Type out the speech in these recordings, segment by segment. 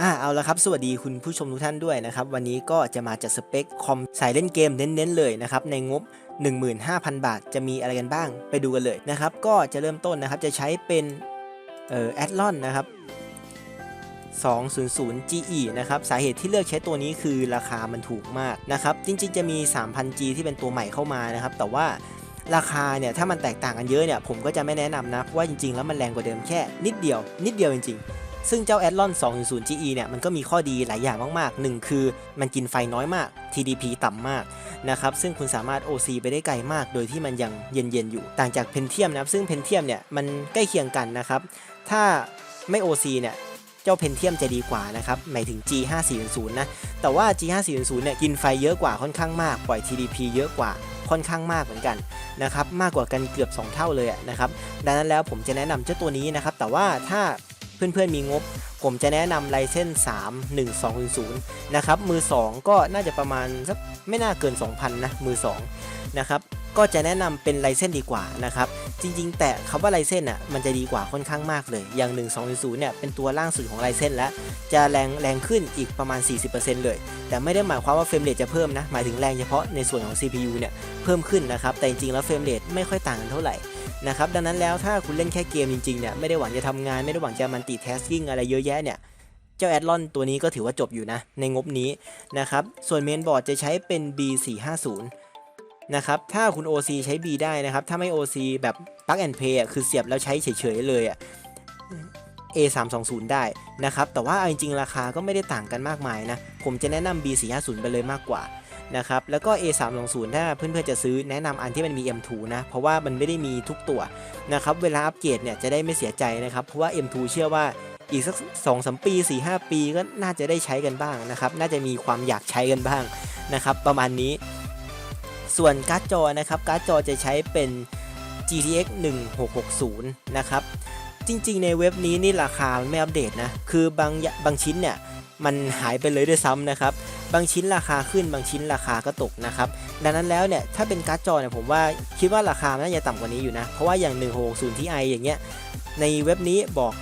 อ่าเอาละครับ สวัสดีคุณผู้ชมทุกท่านด้วยนะครับ วันนี้ก็จะมาจัดสเปคคอมสายเล่นเกมเน้นๆเลยนะครับ ในงบ 15,000 บาทจะมีอะไรกันบ้างไปดูกันเลยนะครับ ก็จะเริ่มต้นนะครับ จะใช้เป็นเอ่อแอดลอนนะครับ 200 GE นะครับ สาเหตุที่เลือกใช้ตัวนี้คือราคามันถูกมากนะครับ จริงๆ จะมี 3,000G ที่เป็นตัวใหม่เข้ามานะครับ แต่ว่าราคาเนี่ยถ้ามันแตกต่างกันเยอะเนี่ยผมก็จะไม่แนะนำนะเพราะว่าจริงๆ แล้วมันแรงกว่าเดิมแค่นิดเดียว นิดเดียวจริงๆ ซึ่งเจ้า a d l o n 200 GE เนี่ยมันก็มีข้อดีหลายอย่างมากๆ 1 คือมันกินไฟน้อยมาก TDP ต่ำมากนะครับ ซึ่งคุณสามารถ OC ไปได้ไกลมาก โดยที่มันยังเย็นๆอยู่ ต่างจาก Pentium นะครับซึ่ง Pentium เนี่ยมันใกล้เคียงกันนะครับ ถ้าไม่ OC เนี่ยเจ้า Pentium จะดีกว่านะครับหมายถึง G5400 นะ แต่ว่า G5400 เนี่ยกินไฟเยอะกว่าค่อนข้างมาก ปล่อย TDP เยอะกว่าค่อนข้างมากเหมือนกันนะครับ มากกว่ากันเกือบ 2 เท่าเลยนะครับ ดังนั้นแล้วผมจะแนะนำเจ้าตัวนี้นะครับ แต่ว่าถ้า เพื่อนๆมีงบ ผมจะแนะนำไลเซน3 1200นะครับมือ 2 ก็น่าจะประมาณสักไม่น่าเกิน 2,000 นะ มือ 2 นะครับก็จะแนะนำเป็นไลเซนดีกว่านะครับจริง ๆ แต่คำว่าไลเซนอะมันจะดีกว่าค่อนข้างมากเลย อย่าง 1200เนี่ยเป็นตัวล่างสุดของไลเซนแล้วจะแรงแรงขึ้นอีกประมาณ 40%เลย แต่ไม่ได้หมายความว่าเฟรมเรทจะเพิ่มนะ หมายถึงแรงเฉพาะในส่วนของ CPU เนี่ยเพิ่มขึ้นนะครับแต่จริงๆแล้วเฟรมเรทไม่ค่อยต่างกันเท่าไหร่ นะครับดังนั้นแล้วถ้าคุณเล่นแค่เกมจริงๆเนี่ยไม่ได้หวังจะทำงานไม่ได้หวังจะมันติแทสกิ้งอะไรเยอะแยะเนี่ยเจ้าแอดลอนตัวนี้ก็ถือว่าจบอยู่นะ ในงบนี้นะครับ ส่วนเมนบอร์ดจะใช้เป็น B450 นะครับถ้าคุณ OC ใช้ B ได้นะครับ ถ้าไม่ OC แบบ plug and play คือเสียบแล้วใช้เฉยๆเลยอะ A320 ได้นะครับ แต่ว่าเอาจริงๆ ราคาก็ไม่ได้ต่างกันมากมายนะ ผมจะแนะนำ B450 ไปเลยมากกว่า นะครับ แล้วก็ A320 ถ้าเพื่อนๆจะซื้อแนะนำอันที่มันมี M2 นะ เพราะว่ามันไม่ได้มีทุกตัวนะครับ เวลาอัปเกรดเนี่ยจะได้ไม่เสียใจนะครับ เพราะว่า M2 เชื่อว่าอีกสักสองสมปี4ีหปีก็น่าจะได้ใช้กันบ้างนะครับ น่าจะมีความอยากใช้กันบ้างนะครับ ประมาณนี้ ส่วนการ์ดจอนะครับ การ์ดจอจะใช้เป็น GTX 1660 นะครับ จริงๆ ในเว็บนี้นี่ราคามันไม่อัปเดตนะ คือบางบางชิ้นเนี่ย มันหายไปเลยด้วยซ้ำนะครับ บางชิ้นราคาขึ้นบางชิ้นราคาก็ตกนะครับดังนั้นแล้วเนี่ยถ้าเป็นการ์ดจอเนี่ยผมว่าคิดว่าราคามันน่าจะต่ำกว่านี้อยู่นะ เพราะว่าอย่าง 160 Ti อย่างเงี้ยในเว็บนี้บอก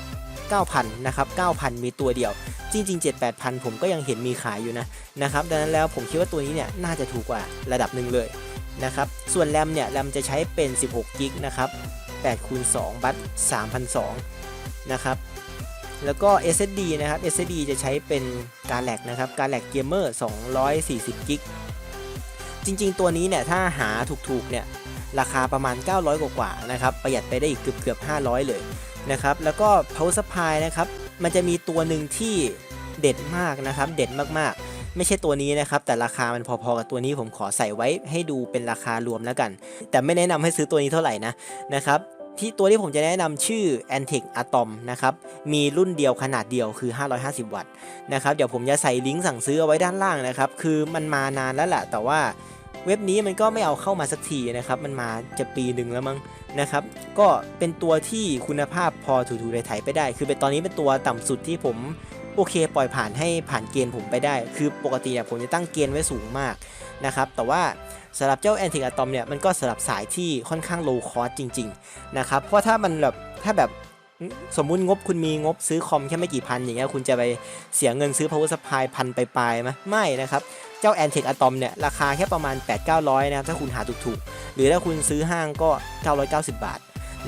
9,000 นะครับ 9,000 มีตัวเดียว จริง ๆ 7 8,000 ผมก็ยังเห็นมีขายอยู่นะนะครับดังนั้นแล้วผมคิดว่าตัวนี้เนี่ยน่าจะถูกกว่าระดับหนึ่งเลยนะครับส่วนแรมเนี่ยแรมจะใช้เป็น 16 กิกนะครับ8คูณ2บัต3,200นะครับ แล้วก็ SSD นะครับ SSD จะใช้เป็นการแลกนะครับการแลกเกมเมอร์240กิกจริงๆ ตัวนี้เนี่ยถ้าหาถูกๆ เนี่ยราคาประมาณ 900 กว่าๆนะครับ ประหยัดไปได้อีกเกือบๆ500 เลยนะครับ แล้วก็ power supply นะครับ มันจะมีตัวหนึ่งที่เด็ดมากนะครับ เด็ดมากๆ ไม่ใช่ตัวนี้นะครับ แต่ราคามันพอๆ กับตัวนี้ผมขอใส่ไว้ให้ดูเป็นราคารวมแล้วกัน แต่ไม่แนะนำให้ซื้อตัวนี้เท่าไหร่นะนะครับ ที่ตัวที่ผมจะแนะนำชื่อ Antec Atom นะครับ มีรุ่นเดียวขนาดเดียวคือ 550 วัตต์นะครับ เดี๋ยวผมจะใส่ลิงก์สั่งซื้อเอาไว้ด้านล่างนะครับ คือมันมานานแล้วแหละ แต่ว่าเว็บนี้มันก็ไม่เอาเข้ามาสักทีนะครับ มันมาจะปีหนึ่งแล้วมั้งนะครับ ก็เป็นตัวที่คุณภาพพอถูๆไทยไปได้ คือเป็นตอนนี้เป็นตัวต่ำสุดที่ผม โอเค ปล่อยผ่านให้ผ่านเกณฑ์ผมไปได้ คือปกติเนี่ยผมจะตั้งเกณฑ์ไว้สูงมากนะครับแต่ว่าสำหรับเจ้า Antic Atom เนี่ยมันก็สำหรับสายที่ค่อนข้าง low cost จริงๆนะครับเพราะถ้ามันแบบถ้าแบบสมมุติงบคุณมีงบซื้อคอมแค่ไม่กี่พันอย่างเงี้ยคุณจะไปเสียเงินซื้อ power supply พันไปลายไหมไม่นะครับ เจ้า Antec Atom เนี่ย ราคาแค่ประมาณ 8-900 นะครับ ถ้าคุณหาถูกๆ หรือถ้าคุณซื้อห้างก็ 990 บาท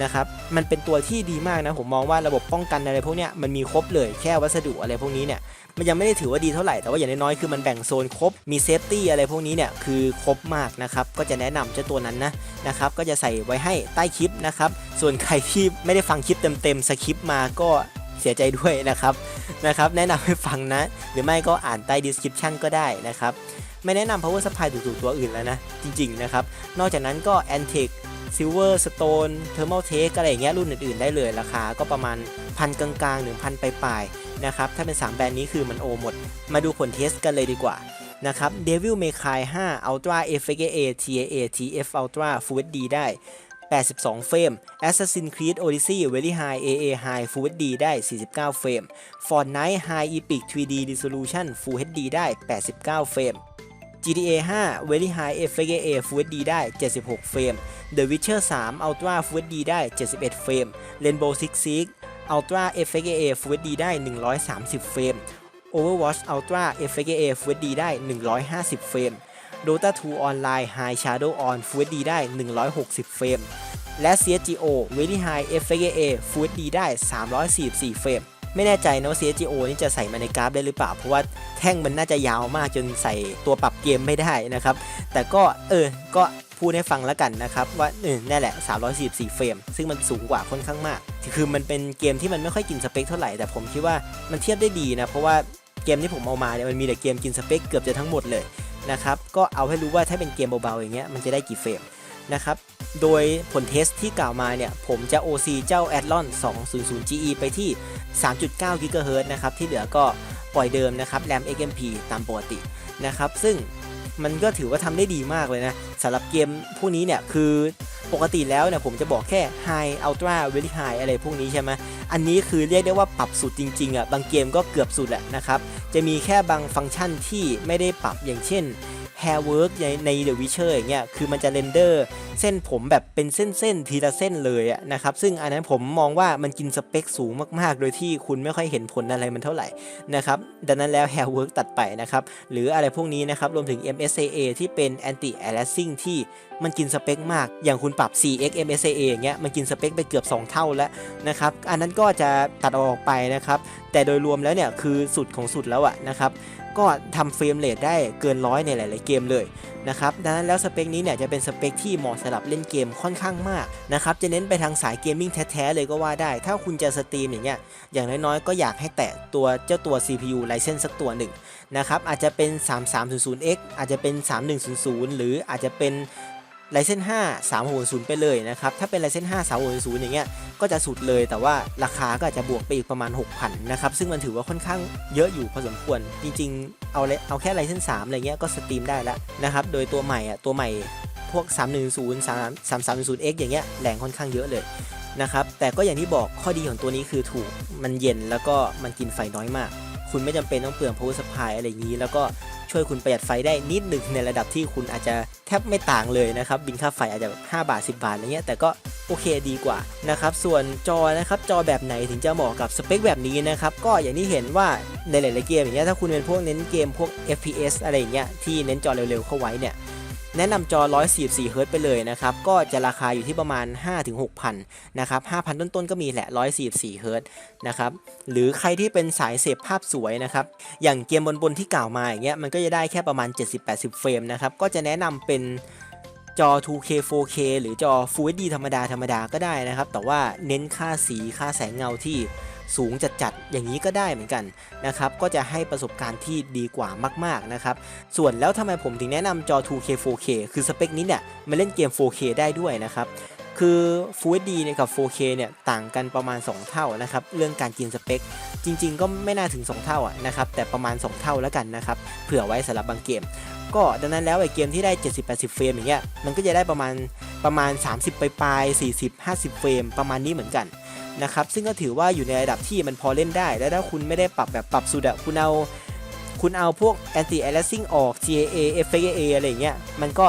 นะครับมันเป็นตัวที่ดีมากนะผมมองว่าระบบป้องกันอะไรพวกเนี้ยมันมีครบเลยแค่วัสดุอะไรพวกนี้เนี่ยมันยังไม่ได้ถือว่าดีเท่าไหร่แต่ว่าอย่างน้อยๆคือมันแบ่งโซนครบมีเซฟตี้อะไรพวกนี้เนี่ยคือครบมากนะครับก็จะแนะนำเจ้าตัวนั้นนะนะครับก็จะใส่ไว้ให้ใต้คลิปนะครับส่วนใครที่ไม่ได้ฟังคลิปเต็มๆสคริปต์มาก็เสียใจด้วยนะครับนะครับแนะนำให้ฟังนะ หรือไม่ก็อ่านใต้ description ก็ได้นะครับไม่แนะนำ power supply ถูกๆตัวอื่นแล้วนะ จริงๆนะครับ นอกจากนั้นก็ Antec Silver Stone Thermal Take อะไรอย่างเงี้ยรุ่นอื่นๆได้เลยราคาก็ประมาณพันกลางๆถึงพันปลายๆนะครับถ้าเป็น 3 แบรนด์นี้คือมันโอหมด มาดูผลเทสกันเลยดีกว่านะครับ Devil May Cry 5 Ultra FXA TAA TF Ultra Full HD ได้ 82 เฟรม Assassin's Creed Odyssey Very High AA High Full HD ได้ 49 เฟรม Fortnite High Epic 3D Resolution Full HD ได้ 89 เฟรม GTA 5 Very High FXA Full HD ได้ 76 เฟรม The Witcher 3 Ultra Full HD ได้ 71 เฟรม Rainbow Six Siege Ultra FXA Full HD ได้ 130 เฟรม Overwatch Ultra FPGA Full HD ได้ 150 เฟรม Dota 2 Online High Shadow On Full HD ได้ 160 เฟรม และ CSGO Very High FPGA Full HD ได้ 344 เฟรมไม่แน่ใจนะว่า CSGO นี่จะใส่มาในกราฟได้หรือเปล่า เพราะว่าแท่งมันน่าจะยาวมากจนใส่ตัวปรับเกมไม่ได้นะครับ แต่ก็เออ ก็ พูดให้ฟังแล้วกันนะครับ ว่าเออนั่นแหละ 344 เฟรม ซึ่งมันสูงกว่าค่อนข้างมาก คือมันเป็นเกมที่มันไม่ค่อยกินสเปคเท่าไหร่แต่ผมคิดว่ามันเทียบได้ดีนะ เพราะว่าเกมที่ผมเอามาเนี่ยมันมีแต่เกมกินสเปคเกือบจะทั้งหมดเลยนะครับก็เอาให้รู้ว่าถ้าเป็นเกมเบาๆอย่างเงี้ยมันจะได้กี่เฟรมนะครับโดยผลเทสที่กล่าวมาเนี่ย ผมจะ OC เจ้า Athlon 200 GE ไปที่ 3.9 GHz นะครับ ที่เหลือก็ปล่อยเดิมนะครับ RAM XMP ตามปกตินะครับ ซึ่ง มันก็ถือว่าทำได้ดีมากเลยนะสำหรับเกมพวกนี้เนี่ยคือปกติแล้วเนี่ยผมจะบอกแค่ High Ultra Very High อะไรพวกนี้ใช่ไหมอันนี้คือเรียกได้ว่าปรับสุดจริงๆอะบางเกมก็เกือบสุดแหละนะครับ จะมีแค่บางฟังก์ชันที่ไม่ได้ปรับอย่างเช่น hair work ในใน The Witcher อย่างเงี้ยคือมันจะเรนเดอร์เส้นผมแบบเป็นเส้นๆทีละเส้นเลยอะนะครับซึ่งอันนั้นผมมองว่ามันกินสเปคสูงมากๆ โดยที่คุณไม่ค่อยเห็นผลอะไรมันเท่าไหร่นะครับดังนั้นแล้ว hair work ตัดไปนะครับหรืออะไรพวกนี้นะครับรวมถึง MSAA ที่เป็น anti aliasing ที่มันกินสเปคมาก อย่างคุณปรับ 4x MSAA อย่างเงี้ยมันกินสเปคไปเกือบ 2 เท่าแล้วนะครับอันนั้นก็จะตัดออกไปนะครับแต่โดยรวมแล้วเนี่ยคือสุดของสุดแล้วอะนะครับ ก็ทำเฟรมเรทได้เกินร้อยในหลาย ๆ เกมเลยนะครับดังนั้นแล้วสเปคนี้เนี่ยจะเป็นสเปคที่เหมาะสำหรับเล่นเกมค่อนข้างมากนะครับจะเน้นไปทางสายเกมมิ่งแท้ ๆ เลยก็ว่าได้ ถ้าคุณจะสตรีมอย่างเงี้ยอย่างน้อย ๆ ก็อยากให้แตะตัวเจ้าตัว CPU ไลเซนสักตัวหนึ่งนะครับอาจจะเป็น 3300X อาจจะเป็น 3100 หรืออาจจะเป็น ไลเซน5 360ไปเลยนะครับ ถ้าเป็นไลเซน5 360อย่างเงี้ย ก็จะสุดเลย แต่ว่าราคาก็อาจจะบวกไปอีกประมาณ 6,000 นะครับ ซึ่งมันถือว่าค่อนข้างเยอะอยู่พอสมควร จริงๆ เอาเอาแค่ไลเซน3อะไรเงี้ย ก็สตรีมได้แล้วนะครับ โดยตัวใหม่อะ ตัวใหม่พวก 310 3 3 3 0 x อย่างเงี้ย แรงค่อนข้างเยอะเลยนะครับ แต่ก็อย่างที่บอกข้อดีของตัวนี้คือถูก มันเย็นแล้วก็มันกินไฟน้อยมาก คุณไม่จำเป็นต้องเปลือง power supply อะไรอย่างนี้ แล้วก็ ช่วยคุณประหยัดไฟได้นิดหนึ่งในระดับที่คุณอาจจะแทบไม่ต่างเลยนะครับบินค่าไฟอาจจะแบบ5บาท 10 บาทอะไรเงี้ยแต่ก็โอเคดีกว่านะครับส่วนจอนะครับจอแบบไหนถึงจะเหมาะกับสเปคแบบนี้นะครับก็อย่างที่เห็นว่าในหลายๆเกมอย่างเงี้ยถ้าคุณเป็นพวกเน้นเกมพวก FPS อะไรอย่างเงี้ยที่เน้นจอเร็วๆเข้าไว้เนี่ย แนะนำจอ 144เฮิร์ตซ์ไปเลยนะครับ ก็จะราคาอยู่ที่ประมาณ 5-6,000 นะครับ 5,000 ต้นๆ ก็มีแหละ 144เฮิร์ตซ์นะครับ หรือใครที่เป็นสายเสพภาพสวยนะครับ อย่างเกมบนๆ ที่กล่าวมาอย่างเงี้ย มันก็จะได้แค่ประมาณ 70-80 เฟรมนะครับ ก็จะแนะนำเป็นจอ 2K 4K หรือจอ Full HD ธรรมดา ธรรมดาก็ได้นะครับ แต่ว่าเน้นค่าสี ค่าแสงเงาที่ สูงจัดๆอย่างนี้ก็ได้เหมือนกันนะครับก็จะให้ประสบการณ์ที่ดีกว่ามากๆนะครับส่วนแล้วทำไมผมถึงแนะนำจอ 2K 4K คือสเปคนี้เนี่ยมาเล่นเกม 4K ได้ด้วยนะครับคือ Full HD เนี่ยกับ 4K เนี่ยต่างกันประมาณ 2 เท่านะครับเรื่องการกินสเปค จริงๆ ก็ไม่น่าถึง 2 เท่าอะนะครับแต่ประมาณ 2 เท่าแล้วกันนะครับเผื่อไว้สำหรับบางเกม ก็ดังนั้นแล้วไอ้เกมที่ได้ 70-80 เฟรมอย่างเงี้ยมันก็จะได้ประมาณประมาณ 30 ปลายๆ40-50 เฟรมประมาณนี้เหมือนกัน นะครับซึ่งก็ถือว่าอยู่ในระดับที่มันพอเล่นได้ แล้วถ้าคุณไม่ได้ปรับแบบปรับสุดอะคุณเอาคุณเอาพวก anti aliasing ออก GAA FAA อะไรเงี้ยมันก็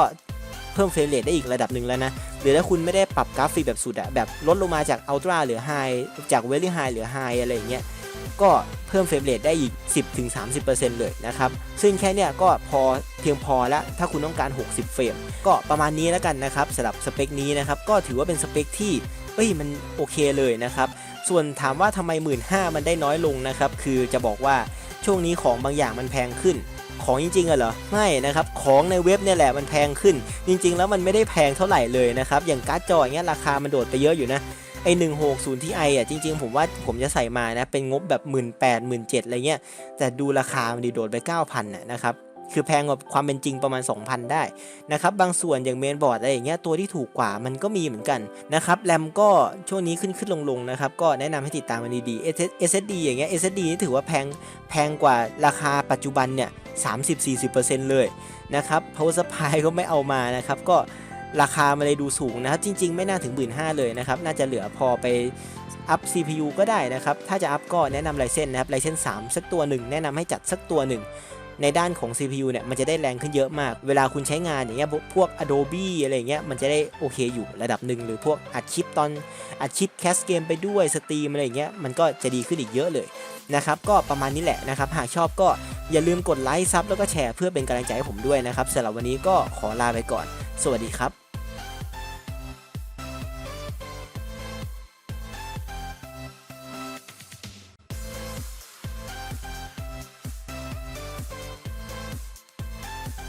เพิ่มเฟรมเรทได้อีกระดับหนึ่งแล้วนะ หรือถ้าคุณไม่ได้ปรับกราฟิกแบบสุดอะแบบลดลงมาจาก ultra เหลือ high จาก very high หลือ high อะไรเงี้ยก็เพิ่มเฟรมเรทได้อีก 10-30%เลยนะครับ ซึ่งแค่เนี้ยก็พอเพียงพอแล้วถ้าคุณต้องการ 60 เฟรม ก็ประมาณนี้แล้วกันนะครับสำหรับสเปคนี้นะครับ ก็ถือว่าเป็นสเปคที่ อ้ยมันโอเคเลยนะครับ ส่วนถามว่าทำไม 1 5ื่นมันได้น้อยลงนะครับคือจะบอกว่าช่วงนี้ของบางอย่างมันแพงขึ้นของจริงๆอะเหรอไม่นะครับของในเว็บเนี่ยแหละมันแพงขึ้น จริง ๆ แล้วมันไม่ได้แพงเท่าไหร่เลยนะครับอย่างการ์ดจออย่างเงี้ยราคามันโดดไปเยอะอยู่นะไอหนึ่งหกศูนย์ที่ไออะจริง ๆ ผมว่าผมจะใส่มานะเป็นงบแบบหมื่นแปดหมื่นเจ็ดอะไรเงี้ยแต่ดูราคามันดีโดดไปเก้าพันน่ะนะครับ คือแพงกว่าความเป็นจริงประมาณ 2,000 ได้นะครับบางส่วนอย่างเมนบอร์ดอะไรอย่างเงี้ยตัวที่ถูกกว่ามันก็มีเหมือนกันนะครับแรมก็ช่วงนี้ขึ้นขึ้นลงลงนะครับก็แนะนำให้ติดตามมันดีๆ SSD อย่างเงี้ย SSD นี่ถือว่าแพงแพงกว่าราคาปัจจุบันเนี่ย30-40%เลยนะครับ power supply ก็ไม่เอามานะครับก็ราคามันเลยดูสูงนะครับ จริง ๆ ไม่น่าถึง 1 5ื่นเลยนะครับ น่าจะเหลือพอไปอัพ CPU ก็ได้นะครับ ถ้าจะอัพก็แนะนำไลเซนนะครับไลเซน3 สักตัวหนึ่ง แนะนำให้จัดสักตัวหนึ่ง ในด้านของ CPU เนี่ยมันจะได้แรงขึ้นเยอะมาก เวลาคุณใช้งานอย่างเงี้ยพวก Adobe อะไรเงี้ยมันจะได้โอเคอยู่ระดับหนึ่งหรือพวกอัดคลิปตอนอัดคลิปแคสเกมไปด้วยสตรีมอะไรเงี้ยมันก็จะดีขึ้นอีกเยอะเลยนะครับก็ประมาณนี้แหละนะครับ หากชอบก็อย่าลืมกดไลค์ซับแล้วก็แชร์เพื่อเป็นกำลังใจให้ผมด้วยนะครับสำหรับวันนี้ก็ขอลาไปก่อน สวัสดีครับ